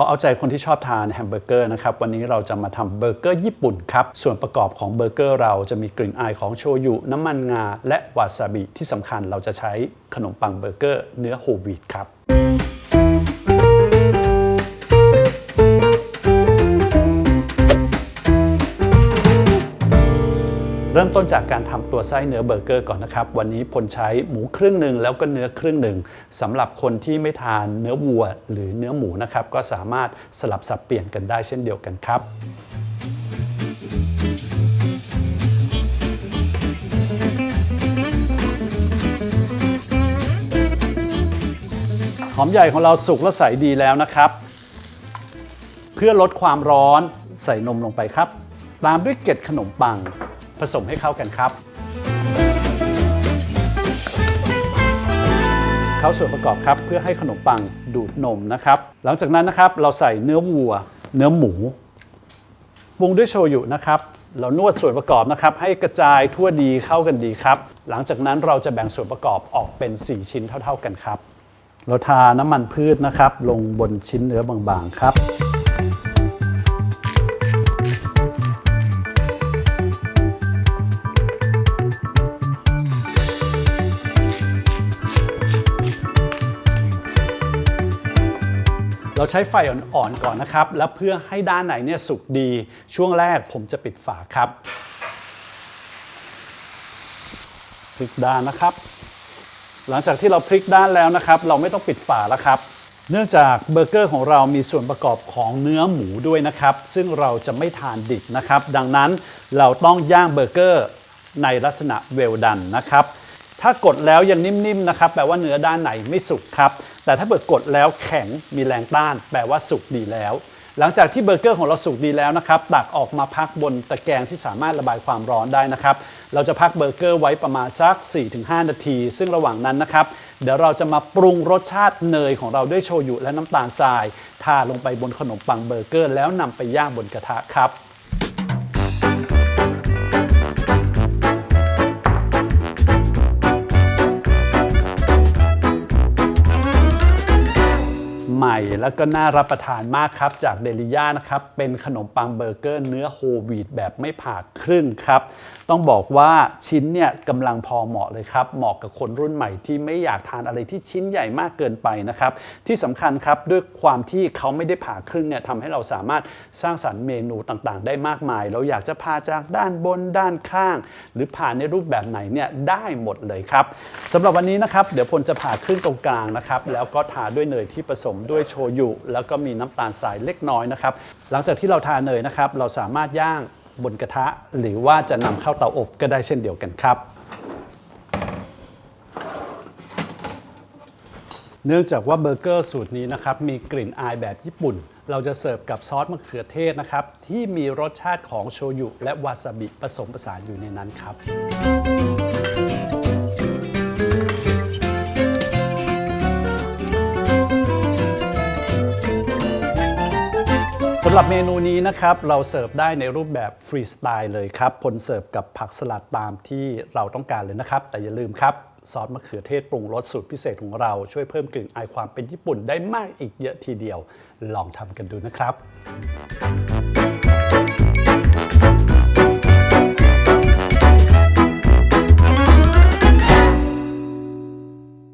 ขอเอาใจคนที่ชอบทานแฮมเบอร์เกอร์นะครับ วันนี้เราจะมาทำเบอร์เกอร์ญี่ปุ่นครับ ส่วนประกอบของเบอร์เกอร์เราจะมีกลิ่นอายของโชยุ น้ำมันงา และวาซาบิที่สำคัญเราจะใช้ขนมปังเบอร์เกอร์เนื้อโฮวีตครับ มต้นจากการทำตัวไส้เนื้อเบอร์เกอร์ก่อนนะครับ วันนี้พลใช้หมูครึ่งหนึ่งแล้วก็เนื้อครึ่งหนึ่งสำหรับคนที่ไม่ทานเนื้อวัวหรือเนื้อหมูนะครับก็สามารถสลับสับเปลี่ยนกันได้เช่นเดียวกันครับหอมใหญ่ของเราสุกและใสดีแล้วนะครับ เพื่อลดความร้อนใส่นมลงไปครับ ตามด้วยเกล็ดขนมปัง ผสมให้เข้ากันครับ เข้าส่วนประกอบครับเพื่อให้ขนมปังดูดนมนะครับ หลังจากนั้นนะครับเราใส่เนื้อวัว เนื้อหมูปรุงด้วยโชยุนะครับเรานวดส่วนประกอบนะครับ ให้กระจายทั่วดีเข้ากันดีครับ หลังจากนั้นเราจะแบ่งส่วนประกอบออกเป็น 4 ชิ้นเท่า ๆกันครับ เราทาน้ำมันพืชนะครับ ลงบนชิ้นเนื้อบางๆครับ เราใช้ไฟอ่อนๆก่อนนะครับ แล้วเพื่อให้ด้านไหนเนี่ยสุกดีช่วงแรกผมจะปิดฝาครับพลิกด้านนะครับ หลังจากที่เราพลิกด้านแล้วนะครับ เราไม่ต้องปิดฝาแล้วครับเนื่องจากเบอร์เกอร์ของเรามีส่วนประกอบของเนื้อหมูด้วยนะครับ ซึ่งเราจะไม่ทานดิบนะครับ ดังนั้นเราต้องย่างเบอร์เกอร์ในลักษณะเวลดันนะครับ ถ้ากดแล้วยังนิ่มๆนะครับแปลว่าเนื้อด้านไหนไม่สุกครับ แต่ถ้าเบิดกดแล้วแข็งมีแรงต้าน แปลว่าสุกดีแล้ว หลังจากที่เบอร์เกอร์ของเราสุกดีแล้วนะครับตักออกมาพักบนตะแกรงที่สามารถระบายความร้อนได้นะครับ เราจะพักเบอร์เกอร์ไว้ประมาณสัก 4-5 นาที ซึ่งระหว่างนั้นนะครับเดี๋ยวเราจะมาปรุงรสชาติเนยของเราด้วยโชยุและน้ำตาลทรายทาลงไปบนขนมปังเบอร์เกอร์ แล้วนำไปย่างบนกระทะครับ ม่แล้วก็น่ารับประทานมากครับ จากเดลิย่านะครับ เป็นขนมปังเบอร์เกอร์เนื้อโฮลวีตแบบไม่ผ่าครึ่งครับ ต้องบอกว่าชิ้นเนี่ยกำลังพอเหมาะเลยครับ เหมาะกับคนรุ่นใหม่ที่ไม่อยากทานอะไรที่ชิ้นใหญ่มากเกินไปนะครับ ที่สำคัญครับด้วยความที่เขาไม่ได้ผ่าครึ่งเนี่ยทำให้เราสามารถสร้างสรรค์เมนูต่างๆ ได้มากมาย เราอยากจะพาจากด้านบนด้านข้าง หรือผ่าในรูปแบบไหนเนี่ยได้หมดเลยครับสำหรับวันนี้นะครับเดี๋ยวพลจะผ่าครึ่งตรงกลางนะครับแล้วก็ทาด้วยเนยที่ผสมด้วยโชยุแล้วก็มีน้ำตาลทรายเล็กน้อยนะครับ หลังจากที่เราทาเนยนะครับ เราสามารถย่างบนกระทะ หรือว่าจะนำเข้าเตาอบก็ได้เช่นเดียวกันครับ เนื่องจากว่าเบอร์เกอร์สูตรนี้นะครับมีกลิ่นอายแบบญี่ปุ่น เราจะเสิร์ฟกับซอสมะเขือเทศนะครับ ที่มีรสชาติของโชยุและวาซาบิผสมผสานอยู่ในนั้นครับ หรับเมนูนี้นะครับ เราเสิร์ฟได้ในรูปแบบฟรีสไตล์เลยครับผลเสิร์ฟกับผักสลัดตามที่เราต้องการเลยนะครับ แต่อย่าลืมครับ ซอสมะเขือเทศปรุงรสสูตรพิเศษของเราช่วยเพิ่มกลิ่นอายความเป็นญี่ปุ่นได้มากอีกเยอะทีเดียว ลองทำกันดูนะครับ